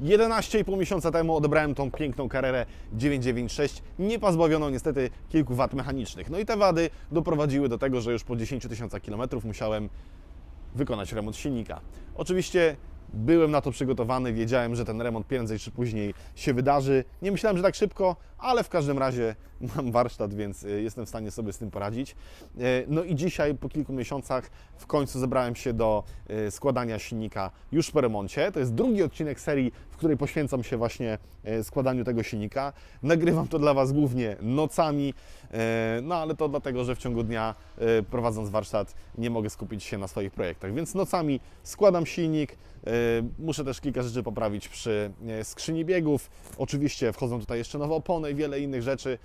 11,5 miesiąca temu odebrałem tą piękną karierę 996, nie pozbawioną niestety kilku wad mechanicznych. No i te wady doprowadziły do tego, że już po 10 tysiącach kilometrów musiałem wykonać remont silnika. Oczywiście byłem na to przygotowany, wiedziałem, że ten remont prędzej czy później się wydarzy. Nie myślałem, że tak szybko, ale w każdym razie mam warsztat, więc y, jestem w stanie sobie z tym poradzić. Y, No i dzisiaj, po kilku miesiącach, w końcu zebrałem się do y, składania silnika już po remoncie. To jest drugi odcinek serii, w której poświęcam się właśnie składaniu tego silnika. Nagrywam to dla Was głównie nocami, no ale to dlatego, że w ciągu dnia prowadząc warsztat nie mogę skupić się na swoich projektach, więc nocami składam silnik. Muszę też kilka rzeczy poprawić przy skrzyni biegów. Oczywiście wchodzą tutaj jeszcze nowe opony i wiele innych rzeczy.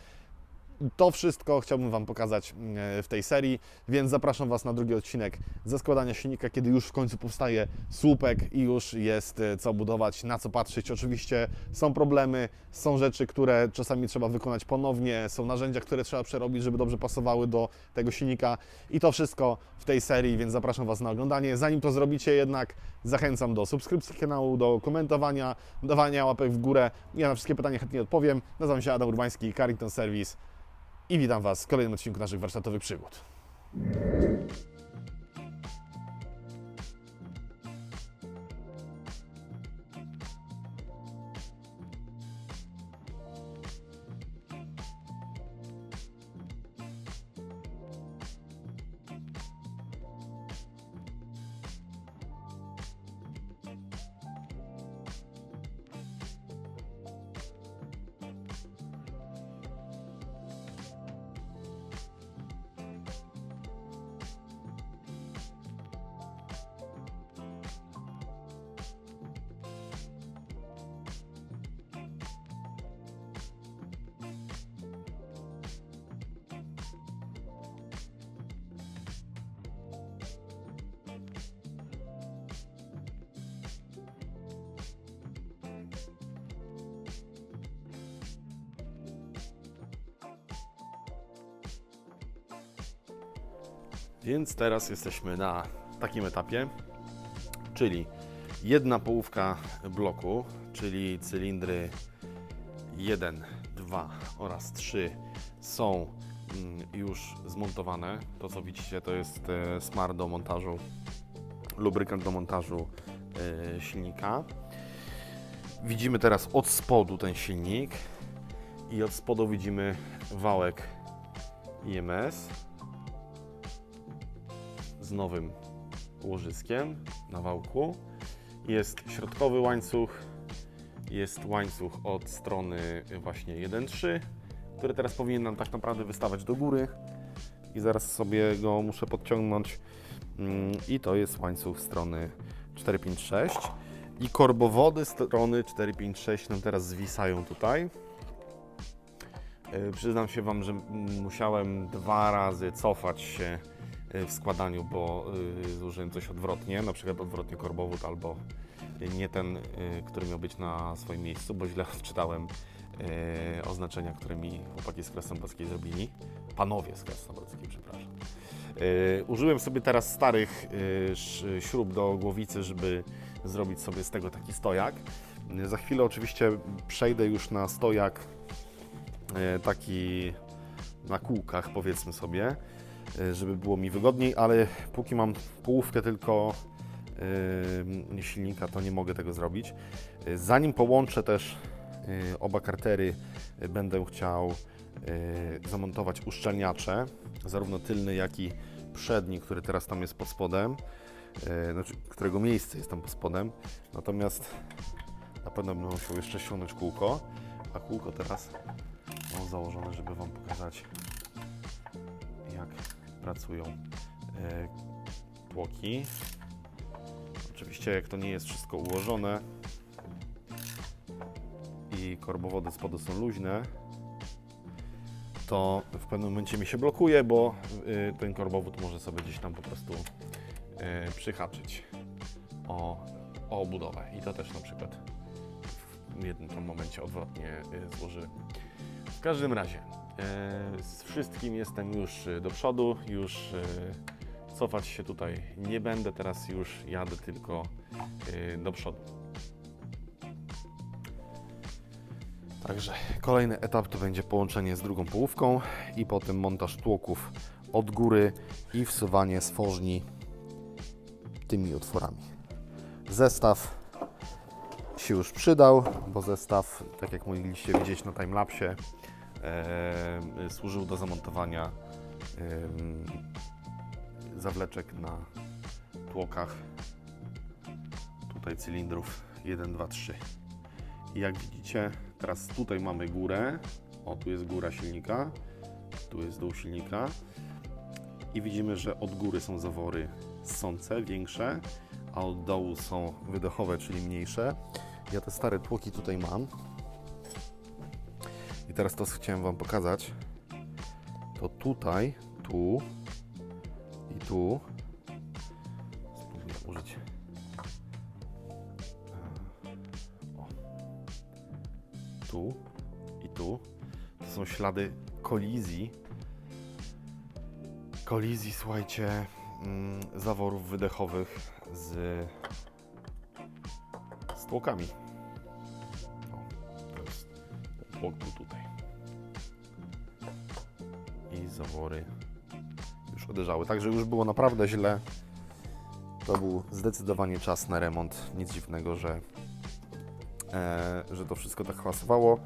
To wszystko chciałbym Wam pokazać e, w tej serii, więc zapraszam Was na drugi odcinek ze składania silnika, kiedy już w końcu powstaje słupek i już jest e, co budować, na co patrzeć. Oczywiście są problemy, są rzeczy, które czasami trzeba wykonać ponownie, są narzędzia, które trzeba przerobić, żeby dobrze pasowały do tego silnika i to wszystko w tej serii, więc zapraszam Was na oglądanie. Zanim to zrobicie jednak, zachęcam do subskrypcji kanału, do komentowania, dawania łapek w górę. Ja na wszystkie pytania chętnie odpowiem. Nazywam się Adam Urbański, Carrington Service i witam Was w kolejnym odcinku naszych warsztatowych przygód. Więc teraz jesteśmy na takim etapie, czyli jedna połówka bloku, czyli cylindry 1, 2 oraz 3 są mm, już zmontowane. To co widzicie to jest e, smar do montażu, lubrykant do montażu e, silnika. Widzimy teraz od spodu ten silnik i od spodu widzimy wałek IMS z nowym łożyskiem na wałku. Jest środkowy łańcuch, jest łańcuch od strony właśnie 1.3, który teraz powinien nam tak naprawdę wystawać do góry i zaraz sobie go muszę podciągnąć Mm, i to jest łańcuch strony 456 i korbowody strony 456 nam teraz zwisają tutaj. E, Przyznam się Wam, że musiałem dwa razy cofać się w składaniu, bo y, złożyłem coś odwrotnie, na przykład odwrotnie korbowód albo nie ten, y, który miał być na swoim miejscu, bo źle odczytałem y, oznaczenia, które mi chłopaki z Krasnodębskiej zrobili. Panowie z Krasnodębskiej, przepraszam. Y, Użyłem sobie teraz starych y, śrub do głowicy, żeby zrobić sobie z tego taki stojak. Y, Za chwilę oczywiście przejdę już na stojak y, taki na kółkach, powiedzmy sobie, y, żeby było mi wygodniej, ale póki mam połówkę tylko y, silnika, to nie mogę tego zrobić. Y, Zanim połączę też y, oba kartery, y, będę chciał y, zamontować uszczelniacze, zarówno tylny, jak i przedni, który teraz tam jest pod spodem, y, znaczy, którego miejsce jest tam pod spodem. Natomiast na pewno będę musiał jeszcze ściągnąć kółko, a kółko teraz mam założone, żeby Wam pokazać, pracują e, tłoki. Oczywiście, jak to nie jest wszystko ułożone i korbowody z spodu są luźne, to w pewnym momencie mi się blokuje, bo y, ten korbowód może sobie gdzieś tam po prostu y, przyhaczyć o, o. I to też na przykład w jednym tam momencie odwrotnie y, złożyłem. W każdym razie, z wszystkim jestem już y, do przodu, już y, cofać się tutaj nie będę, teraz już jadę tylko do przodu. Także kolejny etap to będzie połączenie z drugą połówką i potem montaż tłoków od góry i wsuwanie stworzni tymi otworami. Zestaw się już przydał, bo zestaw, tak jak mogliście widzieć na timelapsie, e, służył do zamontowania em, zawleczek na tłokach tutaj cylindrów 1, 2, 3. I jak widzicie, teraz tutaj mamy górę. O, tu jest góra silnika, tu jest dół silnika. I widzimy, że od góry są zawory ssące, większe, a od dołu są wydechowe, czyli mniejsze. Ja te stare tłoki tutaj mam. I teraz to, co chciałem Wam pokazać, to tutaj, tu i tu. Spróbuję użyć. O. Tu i tu. To są ślady kolizji. Kolizji, słuchajcie, mm, zaworów wydechowych z, z tłokami. Uderzały. Także już było naprawdę źle. To był zdecydowanie czas na remont. Nic dziwnego, że, e, że to wszystko tak hałasowało.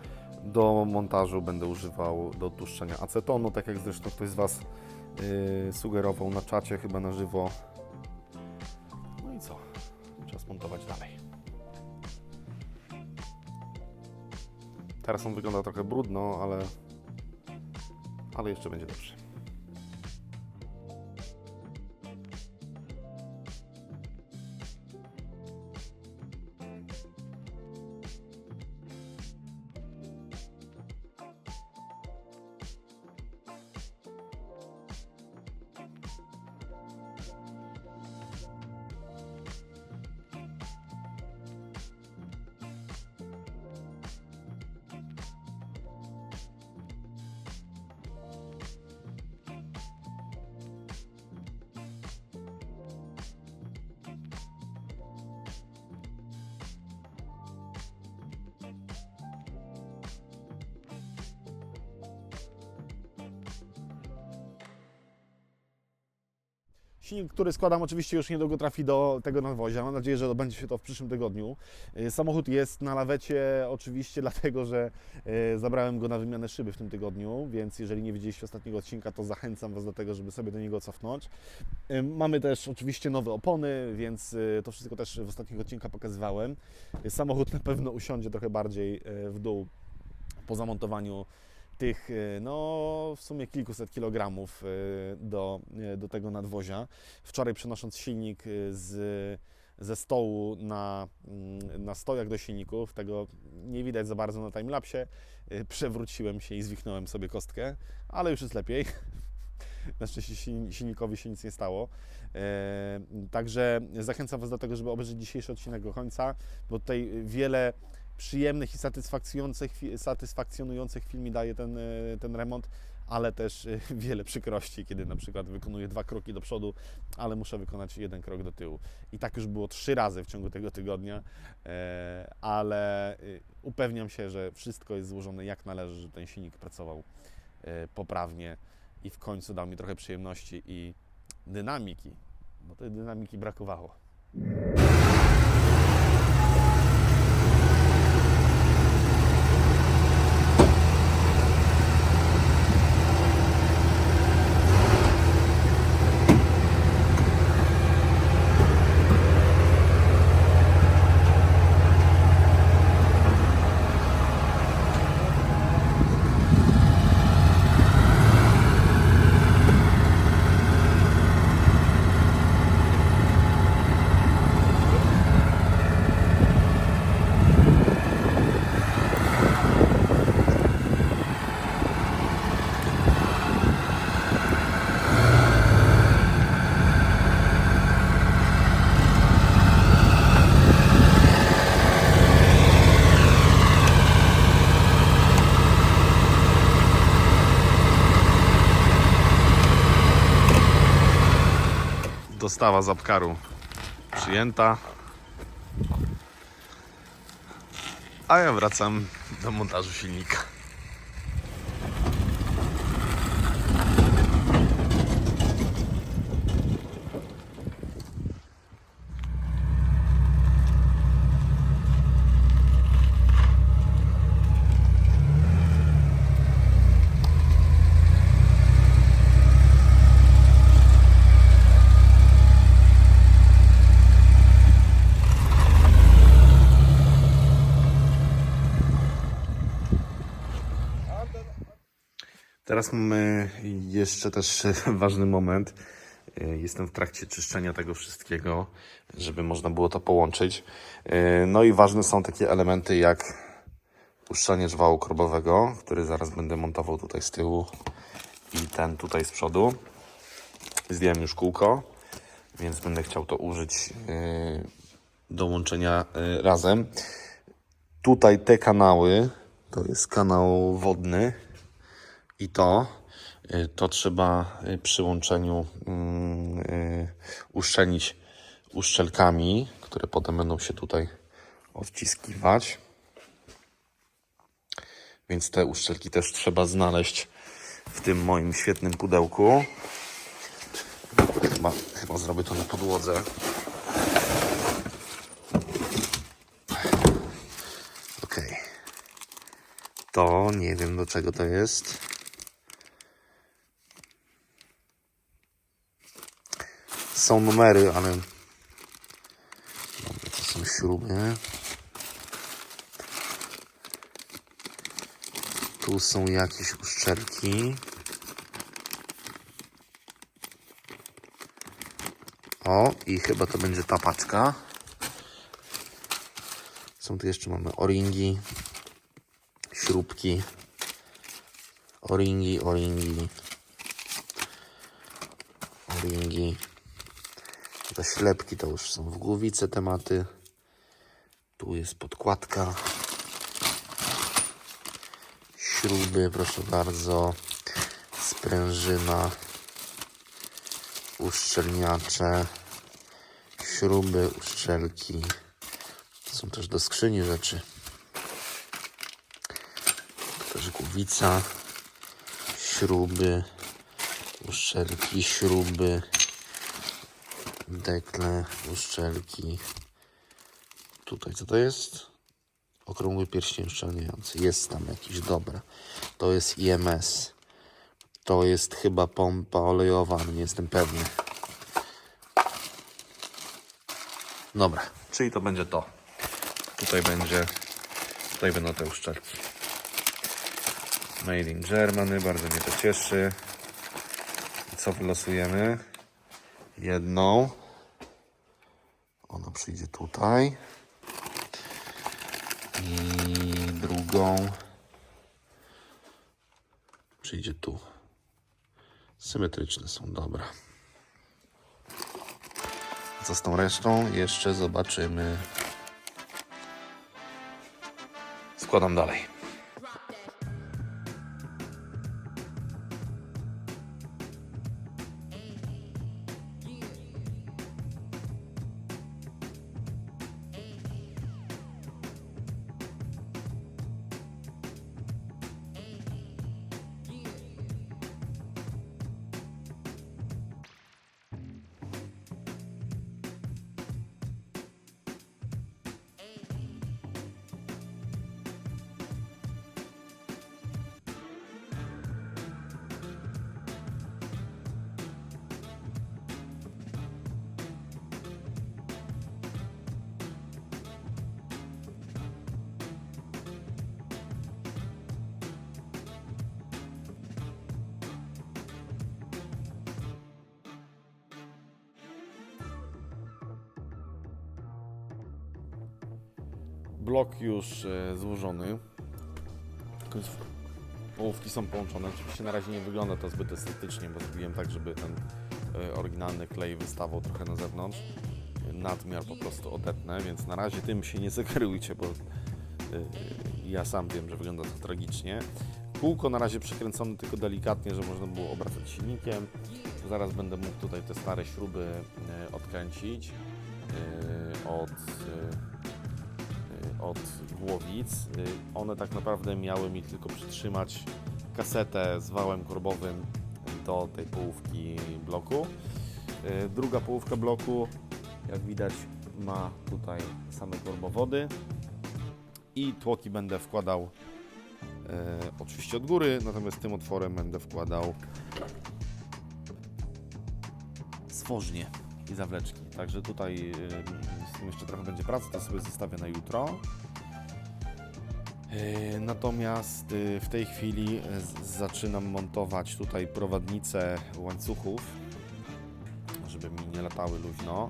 Do montażu będę używał do tłuszczenia acetonu, tak jak zresztą ktoś z Was y, sugerował na czacie, chyba na żywo. No i co? Czas montować dalej. Teraz on wygląda trochę brudno, ale, ale jeszcze będzie dobrze. Silnik, który składam, oczywiście już niedługo trafi do tego nadwozia. Mam nadzieję, że odbędzie się to w przyszłym tygodniu. Y, Samochód jest na lawecie oczywiście dlatego, że y, zabrałem go na wymianę szyby w tym tygodniu, więc jeżeli nie widzieliście ostatniego odcinka, to zachęcam Was do tego, żeby sobie do niego cofnąć. Y, Mamy też oczywiście nowe opony, więc to wszystko też w ostatnich odcinkach pokazywałem. Samochód na pewno usiądzie trochę bardziej w dół po zamontowaniu tych y, no w sumie kilkuset kilogramów y, do, y, do tego nadwozia. Wczoraj przenosząc silnik z, ze stołu na, mm, na stojak do silników, tego nie widać za bardzo na timelapsie, przewróciłem się i zwichnąłem sobie kostkę, ale już jest lepiej. Na szczęście silni- silnikowi się nic nie stało. E, Także zachęcam Was do tego, żeby obejrzeć dzisiejszy odcinek do końca, bo tutaj wiele przyjemnych i satysfakcjonujących, satysfakcjonujących chwil mi daje ten, e, ten remont, ale też e, wiele przykrości, kiedy na przykład wykonuję dwa kroki do przodu, ale muszę wykonać jeden krok do tyłu. I tak już było trzy razy w ciągu tego tygodnia, e, ale upewniam się, że wszystko jest złożone jak należy, że ten silnik pracował poprawnie i w końcu dał mi trochę przyjemności i dynamiki, bo tej dynamiki brakowało. Dostawa zapkaru przyjęta. A ja wracam do montażu silnika. Teraz mamy jeszcze też ważny moment. Jestem w trakcie czyszczenia tego wszystkiego, żeby można było to połączyć. No i ważne są takie elementy jak uszczelniacz wału korbowego, który zaraz będę montował tutaj z tyłu i ten tutaj z przodu. Zdjąłem już kółko, więc będę chciał to użyć yy, do łączenia razem. Tutaj te kanały, to jest kanał wodny, i to, y, to trzeba y, przy łączeniu mm, y, uszczelnić uszczelkami, które potem będą się tutaj odciskiwać. Więc te uszczelki też trzeba znaleźć w tym moim świetnym pudełku. Chyba, chyba zrobię to na podłodze. Ok. To nie wiem do czego to jest. Są numery, ale. Dobra, to są śruby. Tu są jakieś uszczelki. O, i chyba to będzie ta paczka. Są tu jeszcze mamy o-ringi, śrubki, o-ringi, o-ringi, o-ringi. Ślepki to już są w głowice tematy. Tu jest podkładka. Śruby, proszę bardzo. Sprężyna. Uszczelniacze. Śruby, uszczelki. To są też do skrzyni rzeczy. Tu też głowica. Śruby. Uszczelki, śruby dekle, uszczelki. Tutaj co to jest? Okrągły pierścień uszczelniający. Jest tam jakiś, dobra. To jest IMS. To jest chyba pompa olejowa, nie jestem pewny. Dobra, czyli to będzie to. Tutaj będzie, tutaj będą te uszczelki. Made in Germany, bardzo mnie to cieszy. Co wylosujemy? jedną. Przyjdzie tutaj. I drugą przyjdzie tu. Symetryczne są, dobra. Co z tą resztą? Jeszcze zobaczymy. Składam dalej. Blok już e, złożony. Połówki są połączone. Oczywiście na razie nie wygląda to zbyt estetycznie, bo zrobiłem tak, żeby ten e, oryginalny klej wystawał trochę na zewnątrz. Nadmiar po prostu odetnę, więc na razie tym się nie zakerujcie, bo e, ja sam wiem, że wygląda to tragicznie. Kółko na razie przekręcone tylko delikatnie, że można było obracać silnikiem. Zaraz będę mógł tutaj te stare śruby odkręcić od, od głowic. Y, One tak naprawdę miały mi tylko przytrzymać kasetę z wałem korbowym do tej połówki bloku. Y, Druga połówka bloku, jak widać, ma tutaj same korbowody i tłoki będę wkładał e, oczywiście od góry, natomiast tym otworem będę wkładał stworznie i zawleczki. Także tutaj tym jeszcze trochę będzie pracy, to sobie zostawię na jutro. E, Natomiast e, w tej chwili e, zaczynam montować tutaj prowadnice łańcuchów, żeby mi nie latały luźno.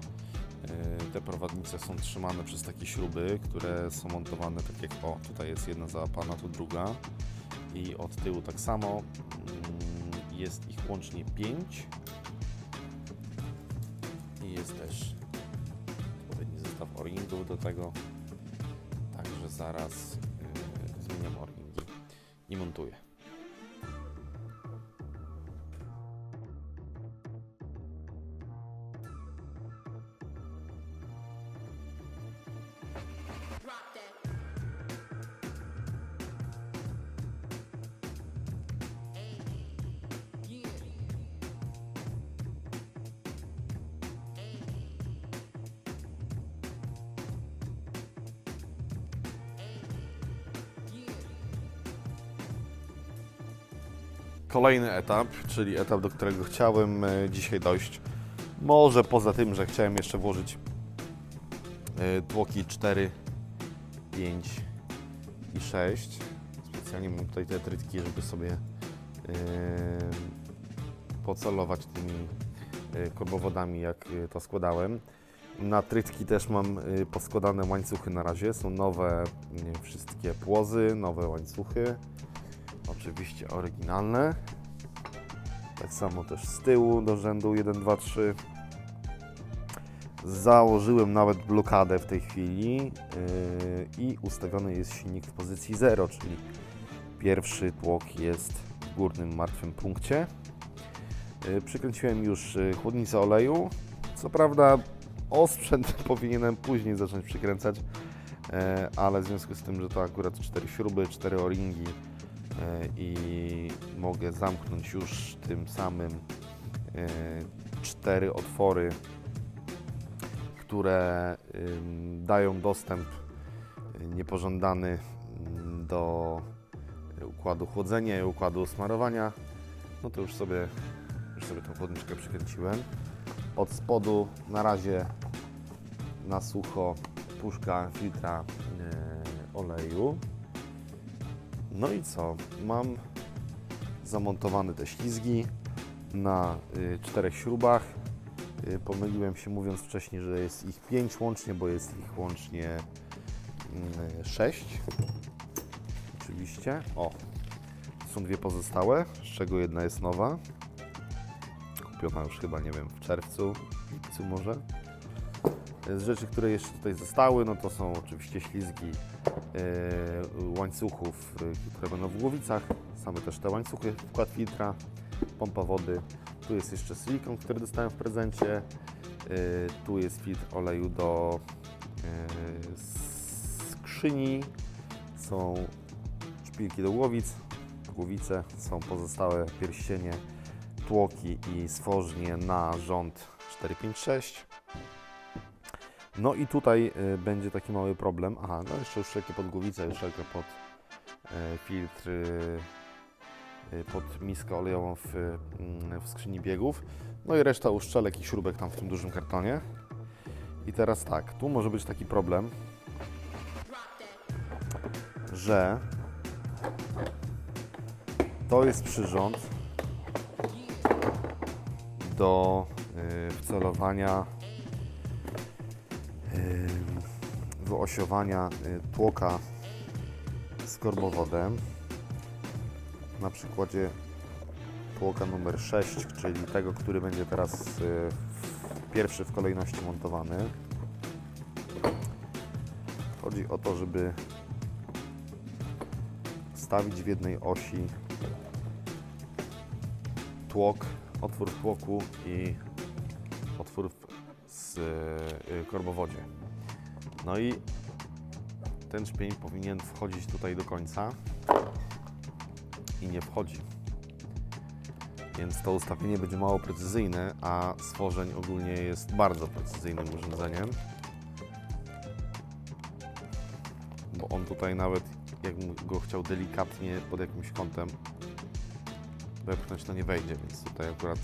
Te prowadnice są trzymane przez takie śruby, które są montowane tak jak o, tutaj jest jedna załapana, tu druga i od tyłu tak samo. Mm, Jest ich łącznie 5 i jest też o-ringów do tego. Także zaraz yy, zmieniam o-ringi i montuję. Kolejny etap, czyli etap, do którego chciałem e, dzisiaj dojść. Może poza tym, że chciałem jeszcze włożyć e, tłoki 4, 5 i 6. Specjalnie mam tutaj te trytki, żeby sobie e, pocelować tymi korbowodami, jak to składałem. Na trytki też mam poskładane łańcuchy na razie. Są nowe wszystkie płozy, nowe łańcuchy. Oczywiście oryginalne. Tak samo też z tyłu do rzędu 1, 2, 3. Założyłem nawet blokadę w tej chwili yy, i ustawiony jest silnik w pozycji 0, czyli pierwszy tłok jest w górnym martwym punkcie. Yy, przykręciłem już yy, chłodnicę oleju. Co prawda osprzęt powinienem później zacząć przykręcać, yy, ale w związku z tym, że to akurat 4 śruby, 4 o-ringi, i mogę zamknąć już tym samym e, cztery otwory, które dają dostęp y, niepożądany ym, do układu chłodzenia i układu smarowania, no to już sobie, już sobie tą chłodniczkę przykręciłem. Od spodu na razie na sucho puszka filtra e, oleju. No i co? Mam zamontowane te ślizgi na y, czterech śrubach. Y, pomyliłem się mówiąc wcześniej, że jest ich 5 łącznie, bo jest ich łącznie 6. Oczywiście. O, są dwie pozostałe, z czego jedna jest nowa. Kupiona już chyba, nie wiem, w czerwcu, lipcu może. Z rzeczy, które jeszcze tutaj zostały, no to są oczywiście ślizgi łańcuchów, e, które będą w głowicach. Same też te łańcuchy, wkład filtra, pompa wody. Tu jest jeszcze silikon, który dostałem w prezencie. E, Tu jest filtr oleju do e, skrzyni. Są szpilki do głowic, głowice, są pozostałe pierścienie, tłoki i stworznie na rząd 456. No i tutaj y, będzie taki mały problem. Aha, no jeszcze uszczelkę pod głowicę, uszczelkę pod filtr, y, pod miskę olejową w, mm, w skrzyni biegów. No i reszta uszczelek i śrubek tam w tym dużym kartonie. I teraz tak, tu może być taki problem, że to jest przyrząd do y, wcelowania wyosiowania y, tłoka z korbowodem. Na przykładzie tłoka numer 6, czyli tego, który będzie teraz y, pierwszy w kolejności montowany. Chodzi o to, żeby stawić w jednej osi tłok, otwór tłoku i y, korbowodzie. No i ten szpień powinien wchodzić tutaj do końca i nie wchodzi. Więc to ustawienie będzie mało precyzyjne, a stworzeń ogólnie jest bardzo precyzyjnym urządzeniem. Bo on tutaj nawet, jakbym go chciał delikatnie pod jakimś kątem wepchnąć, to nie wejdzie, więc tutaj akurat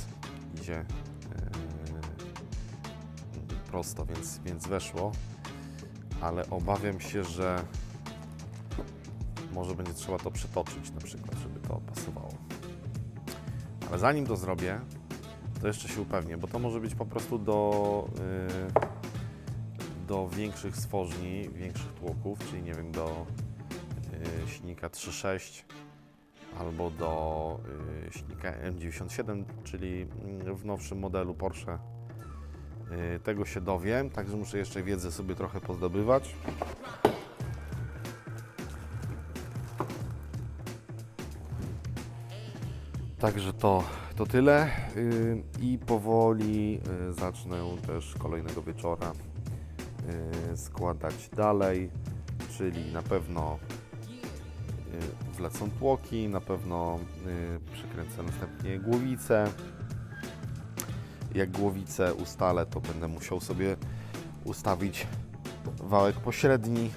idzie prosto, więc, więc weszło. Ale obawiam się, że może będzie trzeba to przetoczyć na przykład, żeby to pasowało. Ale zanim to zrobię, to jeszcze się upewnię, bo to może być po prostu do, y, do większych stworzni, większych tłoków, czyli nie wiem, do y, silnika 3.6 albo do y, silnika M97, czyli w nowszym modelu Porsche. Y, tego się dowiem, także muszę jeszcze wiedzę sobie trochę pozdobywać. Także to, to tyle Yy, i powoli yy, zacznę też kolejnego wieczora składać dalej, czyli na pewno wlecą tłoki, na pewno przykręcę następnie głowicę. Jak głowicę ustalę, to będę musiał sobie ustawić wałek pośredni.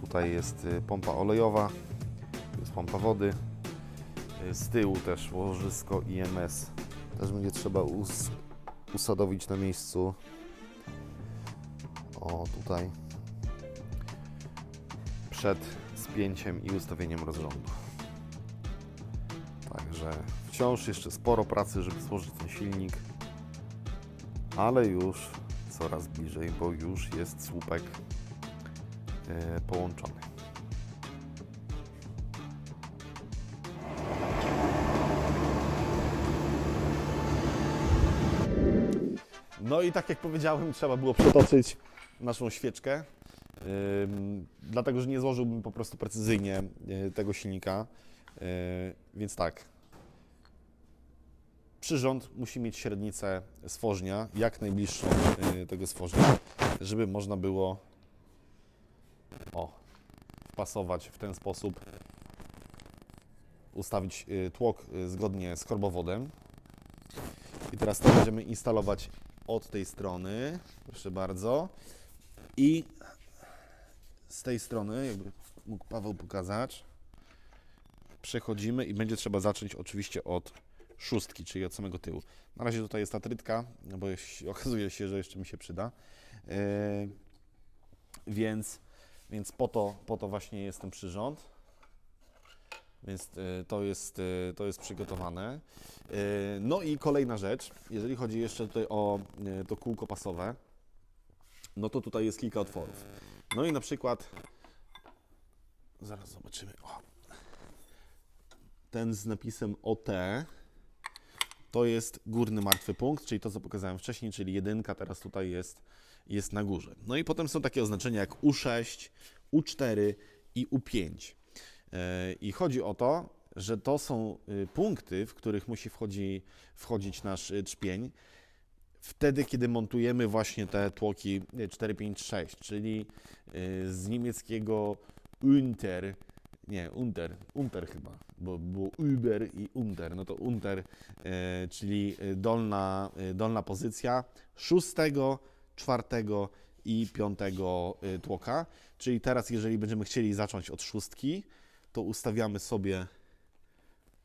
Tutaj jest yy, pompa olejowa, jest pompa wody. Z tyłu też łożysko IMS. Też będzie trzeba us usadowić na miejscu. O, tutaj. Przed spięciem i ustawieniem rozrządu. Także wciąż jeszcze sporo pracy, żeby złożyć ten silnik. Ale już coraz bliżej, bo już jest słupek e, połączony. No i tak jak powiedziałem, trzeba było przetoczyć naszą świeczkę, dlatego że nie złożyłbym po prostu precyzyjnie y, tego silnika. Y, więc tak, przyrząd musi mieć średnicę stworznia, jak najbliższą y, tego stworznia, żeby można było o, wpasować w ten sposób, ustawić y, tłok y, zgodnie z korbowodem. I teraz to będziemy instalować od tej strony, proszę bardzo. I z tej strony, jakby mógł Paweł pokazać, przechodzimy i będzie trzeba zacząć oczywiście od szóstki, czyli od samego tyłu. Na razie tutaj jest ta trytka, no bo okazuje się, że jeszcze mi się przyda. Yy, więc, więc po, to, po to właśnie jest ten przyrząd. Więc y, to jest, y, to jest przygotowane. No i kolejna rzecz, jeżeli chodzi jeszcze tutaj o to kółko pasowe, no to tutaj jest kilka otworów. No i na przykład, zaraz zobaczymy, o, ten z napisem OT, to jest górny martwy punkt, czyli to, co pokazałem wcześniej, czyli jedynka teraz tutaj jest, jest na górze. No i potem są takie oznaczenia jak U6, U4 i U5. E, I chodzi o to, że to są y, punkty, w których musi wchodzi, wchodzić nasz y, trzpień wtedy, kiedy montujemy właśnie te tłoki y, 456, czyli y, z niemieckiego Unter, nie, Unter, Unter chyba, bo było Uber i Unter, no to Unter, e, czyli y, dolna, y, dolna pozycja szóstego, czwartego i piątego y, tłoka. Czyli teraz, jeżeli będziemy chcieli zacząć od szóstki, to ustawiamy sobie,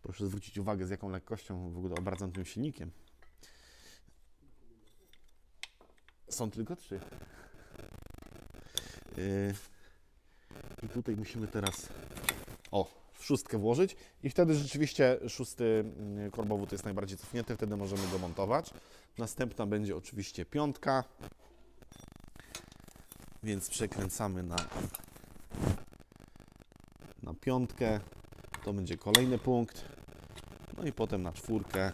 proszę zwrócić uwagę, z jaką lekkością w ogóle obracam tym silnikiem. Są tylko trzy. Yy, I tutaj musimy teraz, o, w szóstkę włożyć i wtedy rzeczywiście szósty mm, korbowód jest najbardziej cofnięty, wtedy możemy go montować. Następna będzie oczywiście piątka, więc przekręcamy na na piątkę, to będzie kolejny punkt, no i potem na czwórkę.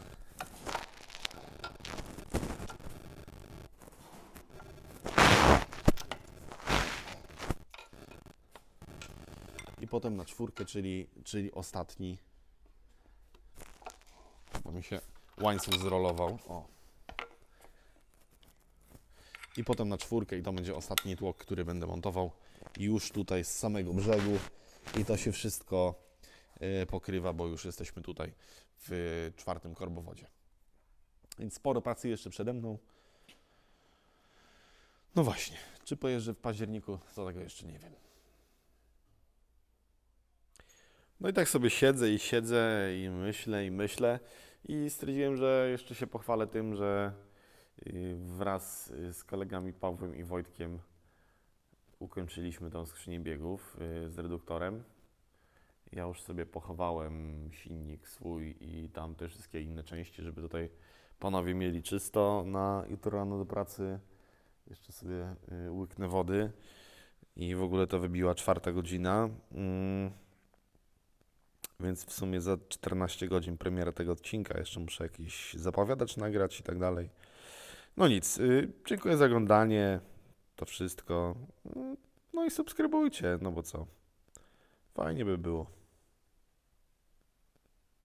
Potem na czwórkę, czyli, czyli ostatni. Bo mi się łańcuch zrolował. O. I potem na czwórkę i to będzie ostatni tłok, który będę montował już tutaj z samego brzegu i to się wszystko e, pokrywa, bo już jesteśmy tutaj w czwartym korbowodzie. Więc sporo pracy jeszcze przede mną. No właśnie, czy pojeżdżę w październiku, to tego jeszcze nie wiem. No i tak sobie siedzę i siedzę i myślę i myślę i stwierdziłem, że jeszcze się pochwalę tym, że y, wraz y, z kolegami Pawłem i Wojtkiem ukończyliśmy tą skrzynię biegów y, z reduktorem. Ja już sobie pochowałem silnik swój i tam te wszystkie inne części, żeby tutaj panowie mieli czysto na jutro rano do pracy. Jeszcze sobie łyknę wody i w ogóle to wybiła czwarta godzina. Mm. Więc w sumie za 14 godzin premiera tego odcinka. Jeszcze muszę jakiś zapowiadacz nagrać i tak dalej. No nic, y, dziękuję za oglądanie. To wszystko. Y, No i subskrybujcie, no bo co? Fajnie by było.